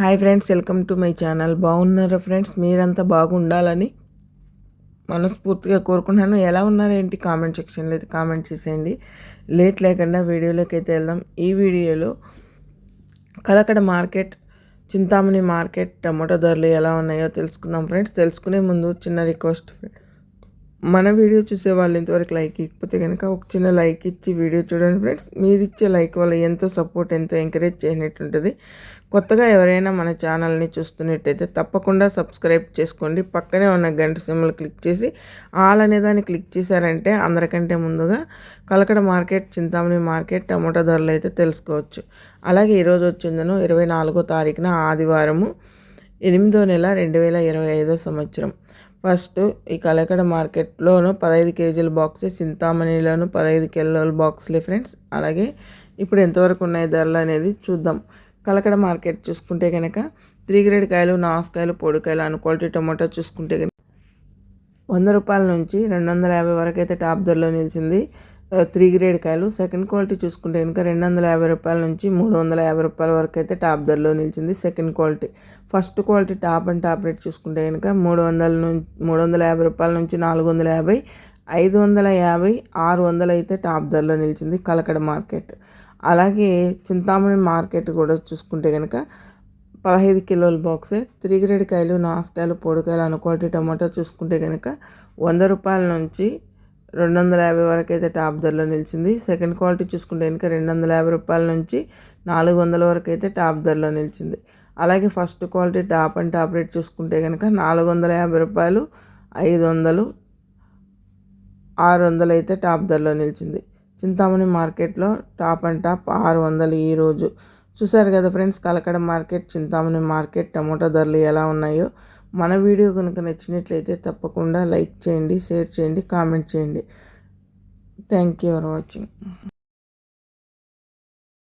Hi friends welcome to my channel. బాగున్నారా friends? మీరంతా బాగుండాలని మనస్ఫూర్తిగా కోరుకుంటున్నాను. ఎలా ఉన్నారో ఏంటి? కామెంట్ సెక్షన్లో అయితే కామెంట్ చేసేయండి. లేట్ లేకుండా వీడియోలోకి అయితే వెళ్దాం. ఈ వీడియోలో Kalakada market Chintamani market tomato ధరలు ఎలా ఉన్నాయో తెలుసుకుందాం ఫ్రెండ్స్. తెలుసుకునే ముందు చిన్న రిక్వెస్ట్. మన వీడియో చూసే వాళ్ళు ఇంతవరకు లైక్ ఇకపోతే కనుక ఒక చిన్న లైక్ ఇచ్చి వీడియో చూడండి ఫ్రెండ్స్. మీరు ఇచ్చే లైక్ వల్ల ఎంతో సపోర్ట్ ఎంతో ఎంకరేజ్ చేసినట్టుంటుంది కొత్తగా ఎవరైనా మన ఛానల్ని చూస్తున్నట్టయితే తప్పకుండా సబ్స్క్రైబ్ చేసుకోండి. పక్కనే ఉన్న గంట సింబల్ క్లిక్ చేసి ఆల్ అనే దాన్ని క్లిక్ చేశారంటే అందరికంటే ముందుగా Kalakada market Chintamani market tomato ధరలు అయితే తెలుసుకోవచ్చు. అలాగే ఈరోజు వచ్చిందను ఇరవై నాలుగో తారీఖున ఆదివారము ఎనిమిదో నెల రెండు వేల ఇరవై ఐదో సంవత్సరం. ఫస్ట్ ఈ కలకడ మార్కెట్లోను పదహైదు కేజీల బాక్స్ చింతామణిలోను పదహైదు కిలోల బాక్స్లే ఫ్రెండ్స్. అలాగే ఇప్పుడు ఎంతవరకు ఉన్నాయి ధరలు అనేది చూద్దాం. కలకడ మార్కెట్ చూసుకుంటే కనుక త్రీ గ్రేడ్ కాయలు నాసుకాయలు పొడికాయలు అను క్వాలిటీ టొమాటో చూసుకుంటే కనుక వంద రూపాయల నుంచి రెండు వందల యాభై వరకు అయితే టాప్ ధరలో నిలిచింది. త్రీ గ్రేడ్ కాయలు. సెకండ్ క్వాలిటీ చూసుకుంటే కనుక రెండు వందల యాభై రూపాయల నుంచి మూడు వందల యాభై రూపాయల వరకు అయితే టాప్ ధరలో నిలిచింది second quality. First quality top and top rate చూసుకుంటే కనుక మూడు వందల నుంచి మూడు వందల యాభై రూపాయల నుంచి నాలుగు వందల యాభై ఐదు వందల యాభై ఆరు వందలు అయితే టాప్ ధరలో నిలిచింది కలకడ మార్కెట్. అలాగే చింతామణి మార్కెట్ కూడా చూసుకుంటే కనుక పదహైదు కిలోల బాక్సే. త్రీ గ్రేడ్ కాయలు నాసుకాయలు పొడికాయలు అనుకోటి టమాటో చూసుకుంటే కనుక వంద రూపాయల నుంచి రెండు వందల యాభై వరకు అయితే టాప్ ధరలో నిలిచింది. సెకండ్ క్వాలిటీ చూసుకుంటే కనుక రెండు వందల యాభై రూపాయల నుంచి నాలుగు వందల వరకు అయితే టాప్ ధరలో నిలిచింది. అలాగే first quality top and top rate చూసుకుంటే కనుక నాలుగు వందల యాభై రూపాయలు ఐదు వందలు ఆరు వందలు అయితే టాప్ ధరలో నిలిచింది. చింతామణి మార్కెట్లో టాప్ అండ్ టాప్ ఆరు వందలు ఈరోజు చూసారు కదా friends Kalakada market Chintamani market tomato ధరలు ఎలా ఉన్నాయో. మన వీడియో కనుక నచ్చినట్లయితే తప్పకుండా లైక్ చేయండి షేర్ చేయండి కామెంట్ చేయండి. Thank you for watching